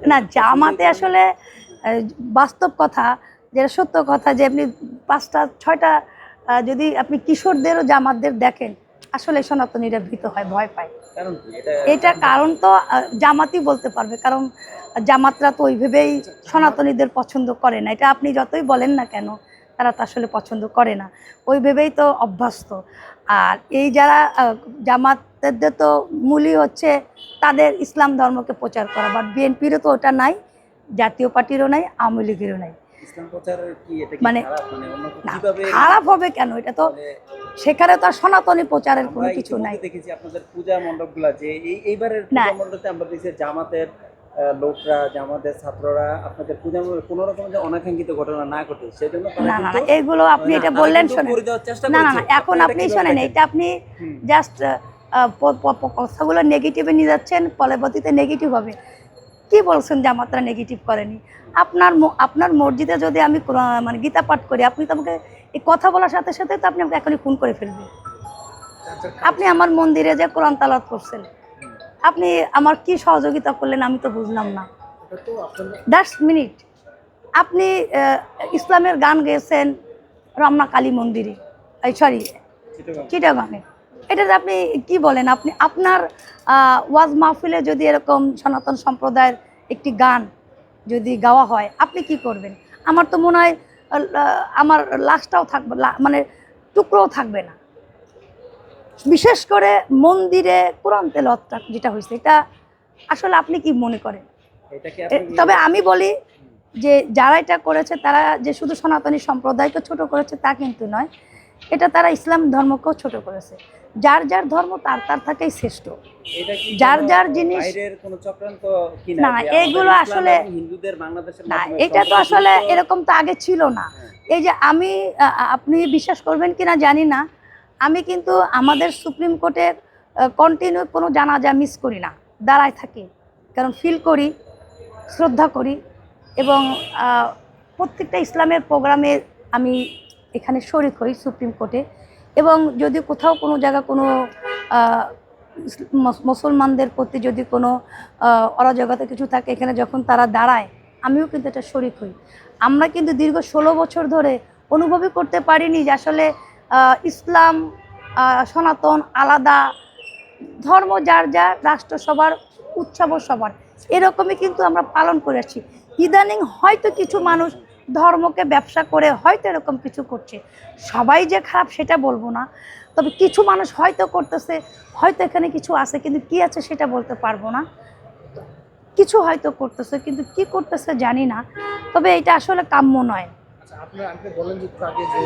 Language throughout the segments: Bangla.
না জামাতে আসলে বাস্তব কথা যেটা সত্য কথা যে আপনি পাঁচটা ছয়টা যদি আপনি কিশোরদেরও জামাতদের দেখেন আসলে সনাতনীরা ভীত হয় ভয় পায়। এটা কারণ তো জামাতই বলতে পারবে কারণ জামাতরা তো ওইভাবেই সনাতনীদের পছন্দ করে না। এটা আপনি যতই বলেন না কেন তারা তো আসলে পছন্দ করে না। ওইভাবেই তো অভ্যস্ত। আর এই যারা আহ, জামাতদের তো মূলই হচ্ছে তাদের ইসলাম ধর্মকে প্রচার করা। বাট বিএনপিরও তো ওটা নাই জাতীয় পার্টিরও নাই আওয়ামী লীগেরও নাই। মানে- খারাপ? মানে খারাপ হবে কেন? এটা তো মানে সেখানে তো আর সনাতনী প্রচারের কোনো কিছু নাই। দেখেছি আপনাদের পূজা মণ্ডপগুলা যে এইবারের পূজা মণ্ডপে আমরা দেখছি জামাতের লোকরা জামাতের ছাত্ররা আপনাদের পূজা কোনো রকম যে অনাকাঙ্ক্ষিত ঘটনা না ঘটে সেজন্য না না এগুলো আপনি এটা বললেন শোনেন। না না এখন আপনি শোনেন এটা আপনি জাস্ট কথাগুলো নেগেটিভে নিয়ে যাচ্ছেন পরবর্তীতে নেগেটিভ হবে। কি বলছেন জামাতরা নেগেটিভ করেনি? আপনার আপনার মসজিদে যদি আমি মানে গীতা পাঠ করি আপনি তো আমাকে এই কথা বলার সাথে সাথে তো আপনি আমাকে এখনই খুন করে ফেলবেন। আপনি আমার মন্দিরে যে কোরআন তালাত করছেন আপনি আমার কি সহযোগিতা করলেন আমি তো বুঝলাম না। দশ মিনিট আপনি ইসলামের গান গেয়েছেন রমনা কালী মন্দিরে সরি চিটাগাং। চিটাগাঙে। এটাতে আপনি কি বলেন? আপনি আপনার আহ, ওয়াজ মাহফিলে যদি এরকম সনাতন সম্প্রদায়ের একটি গান যদি গাওয়া হয় আপনি কি করবেন? আমার তো মনে হয় আমার লাশটাও থাকবে মানে টুকরোও থাকবে না। বিশেষ করে মন্দিরে কোরআন তেলতটা যেটা হয়েছে এটা আসলে আপনি কি মনে করেন? তবে আমি বলি যে যারা এটা করেছে তারা যে শুধু সনাতনী সম্প্রদায়কে ছোট করেছে তা কিন্তু নয়। এটা তারা ইসলাম ধর্মকেও ছোট করেছে। যার যার ধর্ম তার তার থাকেই শ্রেষ্ঠ। যার যার জিনিস- না, এইগুলো আসলে- না এটা তো আসলে এরকম তো আগে ছিল না। এই যে আমি আপনি বিশ্বাস করবেন কিনা জানি না। আমি কিন্তু আমাদের সুপ্রিম কোর্টের কন্টিনিউ কোনো জানাজা মিস করি না। দাঁড়ায় থাকি। কারণ ফিল করি শ্রদ্ধা করি এবং প্রত্যেকটা ইসলামের প্রোগ্রামে আমি এখানে শরিক হই সুপ্রিম কোর্টে। এবং যদি কোথাও কোনো জায়গা কোনো মুসলমানদের প্রতি যদি কোনো অরাজকতা কিছু থাকে, এখানে যখন তারা দাঁড়ায়, আমিও কিন্তু এটা শরিক হই। আমরা কিন্তু দীর্ঘ ষোলো বছর ধরে অনুভবই করতে পারিনি যে আসলে ইসলাম সনাতন আলাদা, ধর্ম যার যার রাষ্ট্র সবার, উৎসবও সবার। এরকমই কিন্তু আমরা পালন করে আসছি। ইদানিং হয়তো কিছু মানুষ ধর্মকে ব্যবসা করে হয়তো এরকম কিছু করছে। সবাই যে খারাপ সেটা বলব না। তবে কিছু মানুষ হয়তো করতেছে হয়তো এখানে কিছু আছে কিন্তু কি আছে সেটা বলতে পারব না। কিছু হয়তো করতেছে কিন্তু কি করতেছে জানি না। তবে এটা আসলে কাম্য নয়। আচ্ছা আপনি আপনি বলেন একটু আগে যে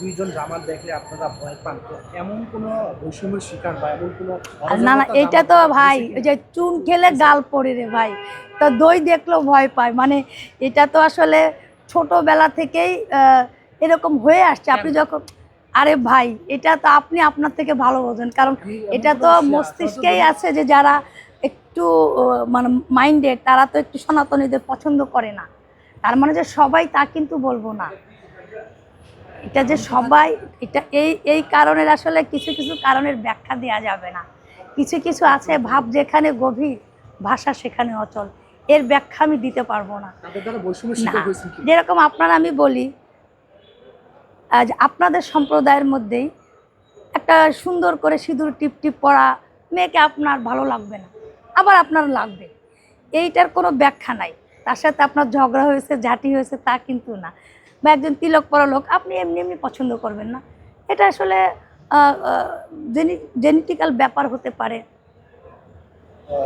দুইজন জামাত দেখলে আপনারা ভয় পান তো এমন কোনো বৈষম্যের শিকার বা এমন কোনো আর না না এইটা তো ভাই ওই যে চুন খেলে গাল পড়ে রে ভাই। তো দই দেখলেও ভয় পায়। মানে এটা তো আসলে ছোটবেলা থেকেই এরকম হয়ে আসছে। আপনি যখন আরে ভাই এটা তো আপনি আপনার থেকে ভালো বোঝেন। কারণ এটা তো মস্তিষ্কেই আছে যে যারা একটু মানে মাইন্ডেড তারা তো একটু সনাতনীদের পছন্দ করে না। তার মানে যে সবাই তা কিন্তু বলব না। এটা যে সবাই এটা এই এই কারণের আসলে কিছু কিছু কারণের ব্যাখ্যা দেওয়া যাবে না। কিছু কিছু আছে ভাব যেখানে গভীর ভাষা সেখানে অচল। এর ব্যাখ্যা আমি দিতে পারব না। যেরকম আপনারা আমি বলি আজ আপনাদের সম্প্রদায়ের মধ্যেই একটা সুন্দর করে সিঁদুর টিপ টিপ পরা মেয়েকে আপনার ভালো লাগবে না আবার আপনার লাগবে। এইটার কোনো ব্যাখ্যা নাই। তার সাথে আপনার ঝগড়া হয়েছে ঝাঁটি হয়েছে তা কিন্তু না। বা একজন তিলক পরা লোক আপনি এমনি এমনি পছন্দ করবেন না। এটা আসলে জেনেটিক্যাল ব্যাপার হতে পারে। আহ,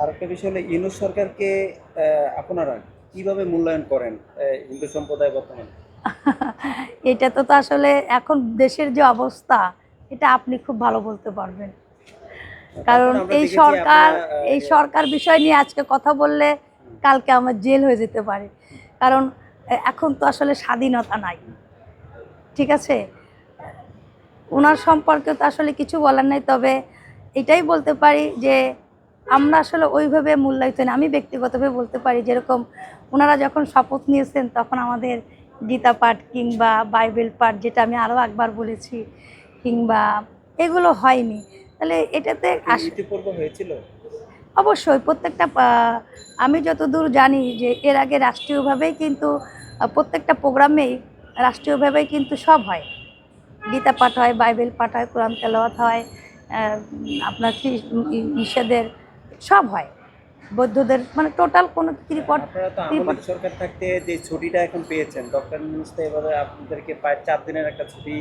আর একটা বিষয় হলো ইউনুস সরকারকে আপনারা কীভাবে মূল্যায়ন করেন হিন্দু সম্প্রদায় বর্তমানে? এটা তো তো আসলে এখন দেশের যে অবস্থা এটা আপনি খুব ভালো বলতে পারবেন। কারণ এই সরকার এই সরকার বিষয় নিয়ে আজকে কথা বললে কালকে আমার জেল হয়ে যেতে পারে। কারণ এখন তো আসলে স্বাধীনতা নাই। ঠিক আছে? ওনার সম্পর্কে তো আসলে কিছু বলার নাই তবে এটাই বলতে পারি যে আমরা আসলে ওইভাবে মূল্যায়িত না আমি ব্যক্তিগতভাবে বলতে পারি যেরকম ওনারা যখন শপথ নিয়েছেন তখন আমাদের গীতা পাঠ কিংবা বাইবেল পাঠ যেটা আমি আরও একবার বলেছি কিংবা এগুলো হয়নি। তাহলে এটাতে হয়েছিল? অবশ্যই প্রত্যেকটা আমি যতদূর জানি যে এর আগে রাষ্ট্রীয়ভাবেই কিন্তু প্রত্যেকটা প্রোগ্রামেই রাষ্ট্রীয়ভাবেই কিন্তু সব হয়। গীতা পাঠ হয় বাইবেল পাঠ হয় কোরআন তেলাওয়াত হয় আপনার খ্রিস- ই- নিষেধের সব হয়। বৌদ্ধদের মানে টোটাল কোনো রিপোর্ট আপনারা তো রিপোর্ট সরকার থাকতে যে ছুটিটা এখন পেয়েছেন ডক্টর মিনিস্টার এভাবে আপনাদেরকে প্রায় চার দিনের একটা ছুটি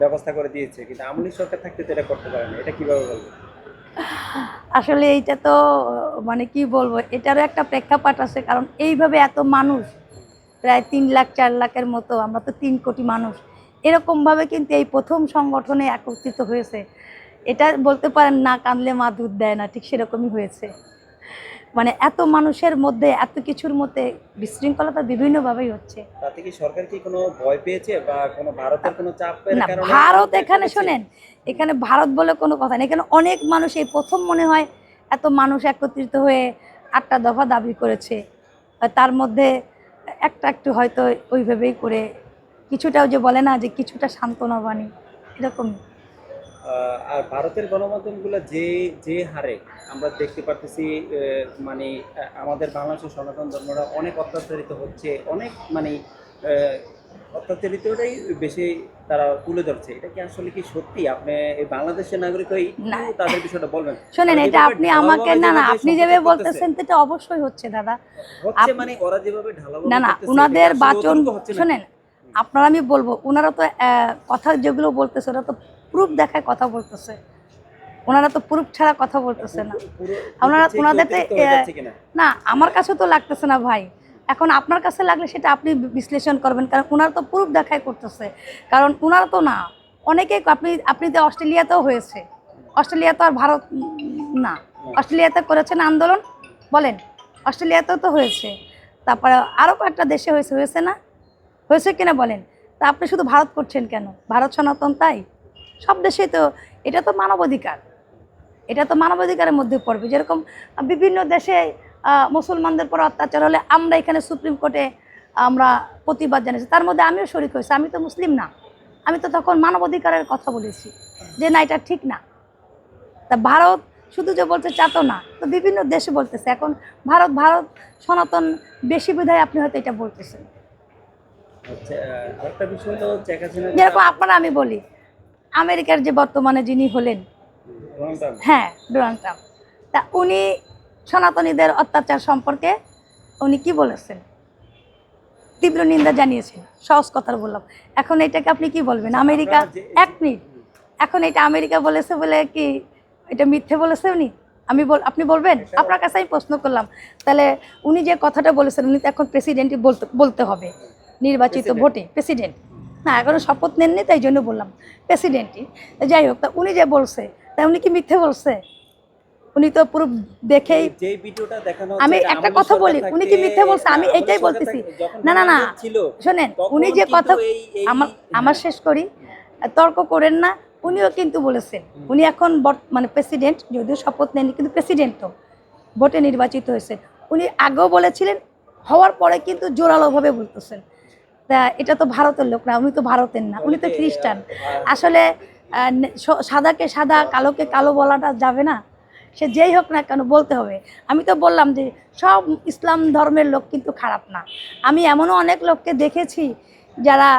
ব্যবস্থা করে দিয়েছে কিন্তু আমলিক সরকার থাকতে তো এটা করতে পারেন এটা কীভাবে বলবেন? আসলে এইটা তো মানে কি বলব এটারও একটা প্রেক্ষাপট আছে কারণ এইভাবে এত মানুষ প্রায় তিন লাখ চার লাখের মতো আমরা তো তিন কোটি মানুষ এরকমভাবে কিন্তু এই প্রথম সংগঠনে একত্রিত হয়েছে। এটা বলতে পারেন না কানলে মা দুধ দেয় না ঠিক সেরকমই হয়েছে। মানে এত মানুষের মধ্যে এত কিছুর মধ্যে বিশৃঙ্খলতা বিভিন্নভাবেই হচ্ছে। তাতে কি সরকার কি কোনো ভয় পেয়েছে বা কোনো ভারতের কোনো না ভারত এখানে? শোনেন এখানে ভারত বলে কোনো কথা নেই। এখানে অনেক মানুষ এই প্রথম মনে হয় এত মানুষ একত্রিত হয়ে আটটা দফা দাবি করেছে। তার মধ্যে একটা একটু হয়তো ওইভাবেই করে কিছুটাও যে বলে না যে কিছুটা সান্ত্বনা বাণী এরকম আহ, আর ভারতের গণমাধ্যমগুলো যে যে হারে আমরা দেখতে পারতেছি মানে আমাদের বাংলাদেশের সনাতন ধর্মরা অনেক অত্যাচারিত হচ্ছে অনেক মানে অত্যাচারিতটাই বেশি তারা তুলে ধরছে। এটা কি আসলে কি সত্যি? আপনি এই বাংলাদেশের নাগরিক হয়ে। তাদের বিষয়টা বলবেন। শোনেন এটা আপনি আমাকে না না আপনি যেভাবে বলতেছেন এটা অবশ্যই হচ্ছে দাদা। হচ্ছে মানে ওরা যেভাবে ঢালাওভাবে না না আসলে বাচন শোনেন আপনারা আমি বলব ওনারা তো কথা যেগুলো বলতেছে ওরা তো প্রুফ দেখায় কথা বলতেছে। ওনারা তো প্রুফ ছাড়া কথা বলতেছে না। ওনারা- ওনাদের হয়ে? না আমার কাছে তো লাগতেছে না ভাই। এখন আপনার কাছে লাগলে সেটা আপনি বিশ্লেষণ করবেন কারণ ওনারা তো প্রুফ দেখায় করতেছে। কারণ ওনারা তো না অনেকেই আপনি আপনি তো অস্ট্রেলিয়াতেও হয়েছে অস্ট্রেলিয়া তো আর ভারত না। অস্ট্রেলিয়াতে করেছেন আন্দোলন? বলেন অস্ট্রেলিয়াতেও তো হয়েছে। তারপরে আরও কয়েকটা দেশে হয়েছে হয়েছে না? হয়েছে কিনা বলেন? তা আপনি শুধু ভারত করছেন কেন? ভারত সনাতন তাই? সব দেশেই তো এটা তো মানবাধিকার। এটা তো মানবাধিকারের মধ্যে পড়বে। যেরকম বিভিন্ন দেশে মুসলমানদের পর অত্যাচার হলে আমরা এখানে সুপ্রিম কোর্টে আমরা প্রতিবাদ জানিয়েছি। তার মধ্যে আমিও শরিক হয়েছি। আমি তো মুসলিম না। আমি তো তখন মানবাধিকারের কথা বলেছি যে না এটা ঠিক না। তা ভারত শুধু যে বলতে চাতো না তো বিভিন্ন দেশে বলতেছে। এখন ভারত ভারত সনাতন বেশি বিধায় আপনি হয়তো এটা বলতেছেন। আচ্ছা যেরকম আপনারা আমি বলি আমেরিকার যে বর্তমানে যিনি হলেন হ্যাঁ ডোনাল্ড ট্রাম্প। তা উনি সনাতনীদের অত্যাচার সম্পর্কে উনি কি বলেছেন? তীব্র নিন্দা জানিয়েছেন সহজ কথা বললাম। এখন এটাকে আপনি কি বলবেন? আমেরিকা এক মিনিট। এখন এটা আমেরিকা বলেছে বলে কি এটা মিথ্যে বলেছে উনি? আমি বল আপনি বলবেন? আপনার কাছে আমি প্রশ্ন করলাম। তাহলে উনি যে কথাটা বলেছেন উনি তো এখন প্রেসিডেন্টই বলতে বলতে হবে। নির্বাচিত. ভোটে প্রেসিডেন্ট। না এখনও শপথ নেননি তাই জন্য বললাম প্রেসিডেন্টই যাই হোক তা উনি যে বলছে তা উনি কি মিথ্যে বলছে উনি তো পুরো দেখেই আমি একটা কথা বলি, উনি কি মিথ্যে বলছে? আমি এটাই বলতেছি। না, না, না। শোনেন উনি যে কথা এই- এই- আমার আমার শেষ করি তর্ক করেন না উনিও কিন্তু বলেছেন উনি এখন মানে প্রেসিডেন্ট যদিও শপথ নেননি কিন্তু প্রেসিডেন্ট তো ভোটে নির্বাচিত হয়েছেন উনি আগেও বলেছিলেন হওয়ার পরে কিন্তু জোরালোভাবে বলতেছেন তা এটা তো ভারতের লোক না উনি তো ভারতের না উনি তো খ্রিস্টান। আসলে সাদাকে সাদা কালোকে কালো বলাটা যাবে না। সে যেই হোক না কেন বলতে হবে। আমি তো বললাম যে সব ইসলাম ধর্মের লোক কিন্তু খারাপ না। আমি এমনও অনেক লোককে দেখেছি যারা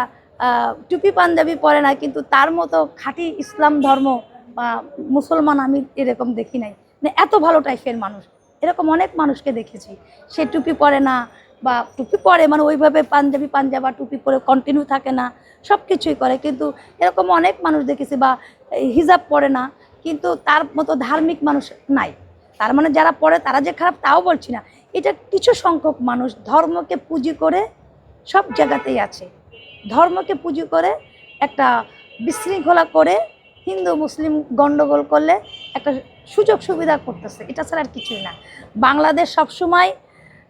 টুপি পাঞ্জাবি পরে না কিন্তু তার মতো খাঁটি ইসলাম ধর্ম বা মুসলমান আমি এরকম দেখি নাই। মানে এত ভালো টাইপের মানুষ। এরকম অনেক মানুষকে দেখেছি। সে টুপি পরে না বা টুপি পরে মানে ওইভাবে পাঞ্জাবি পাঞ্জাবা টুপি পরে কন্টিনিউ থাকে না সব কিছুই করে। কিন্তু এরকম অনেক মানুষ দেখেছি বা হিজাব পরে না, কিন্তু তার মতো ধার্মিক মানুষ নাই। তার মানে যারা পড়ে তারা যে খারাপ তাও বলছি না। এটা কিছু সংখ্যক মানুষ ধর্মকে পুঁজি করে সব জায়গাতেই আছে। ধর্মকে পুঁজি করে একটা বিশৃঙ্খলা করে হিন্দু, মুসলিম গণ্ডগোল করলে একটা সুযোগ সুবিধা করতেছে। এটা ছাড়া আর কিছুই না। বাংলাদেশ সবসময়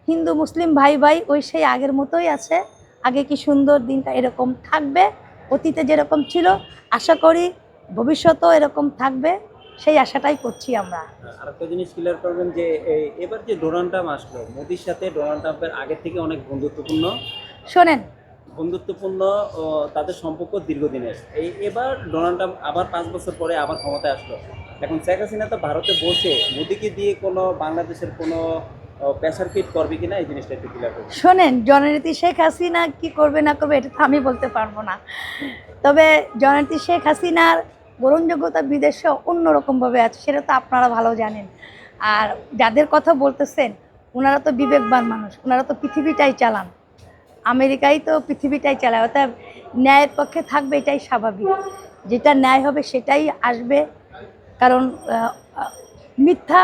হিন্দু মুসলিম ভাই ভাই ওই সেই আগের মতোই আছে। আগে কি সুন্দর দিনটা এরকম থাকবে? অতীতে যেরকম ছিল আশা করি ভবিষ্যতেও এরকম থাকবে। সেই আশাটাই করছি আমরা। আরেকটা জিনিস ক্লিয়ার করবেন যে এবার যে ডোনাল্ড ট্রাম্প আসলো মোদির সাথে ডোনাল্ড ট্রাম্পের আগে থেকে অনেক বন্ধুত্বপূর্ণ। শোনেন। বন্ধুত্বপূর্ণ তাদের সম্পর্ক দীর্ঘদিনের। এই এবার ডোনাল্ড ট্রাম্প আবার পাঁচ বছর পরে আবার ক্ষমতায় আসলো। এখন শেখ হাসিনা তো ভারতে বসে মোদিকে দিয়ে কোনো বাংলাদেশের কোনো প্রেশার ফিট করবে কিনা এই জিনিসটা একটু ক্লিয়ার করবে শোনেন জননীতি শেখ হাসিনা কি করবে না করবে এটা তো আমি বলতে পারব না। তবে জননীতি শেখ হাসিনার গ্রহণযোগ্যতা বিদেশে অন্যরকমভাবে আছে, সেটা তো আপনারা ভালো জানেন। আর যাদের কথা বলতেছেন ওনারা তো বিবেকবান মানুষ ওনারা তো পৃথিবীটাই চালান। আমেরিকাই তো পৃথিবীটাই চালায়, অর্থাৎ ন্যায়ের পক্ষে থাকবে এটাই স্বাভাবিক। যেটা ন্যায় হবে সেটাই আসবে, কারণ মিথ্যা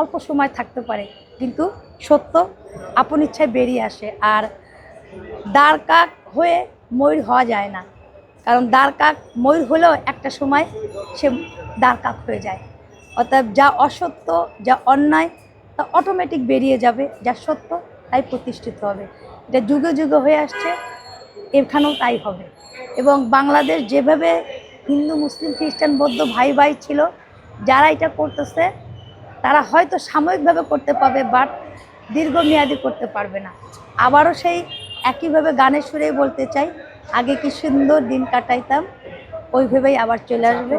অল্প সময় থাকতে পারে। কিন্তু সত্য, আপন ইচ্ছায় বেরিয়ে আসে আর দাঁড় কাক হয়ে ময়ূর হওয়া যায় না। কারণ দাঁড় কাক ময়ূর হলেও একটা সময় সে দাঁড় কাক হয়ে যায়। অর্থাৎ যা অসত্য, যা অন্যায়, তা অটোমেটিক বেরিয়ে যাবে, যা সত্য, তাই প্রতিষ্ঠিত হবে। এটা যুগে যুগে হয়ে আসছে, এখানেও তাই হবে। এবং বাংলাদেশ যেভাবে হিন্দু, মুসলিম, খ্রিস্টান, বৌদ্ধ ভাই ভাই ছিল, যারা এটা করতেছে তারা হয়তো সাময়িকভাবে করতে পারবে বাট দীর্ঘমেয়াদি করতে পারবে না। আবারও সেই একইভাবে গানের সুরেই বলতে চাই, আগে কি সুন্দর দিন কাটাইতাম, ওইভাবেই আবার চলে আসবে।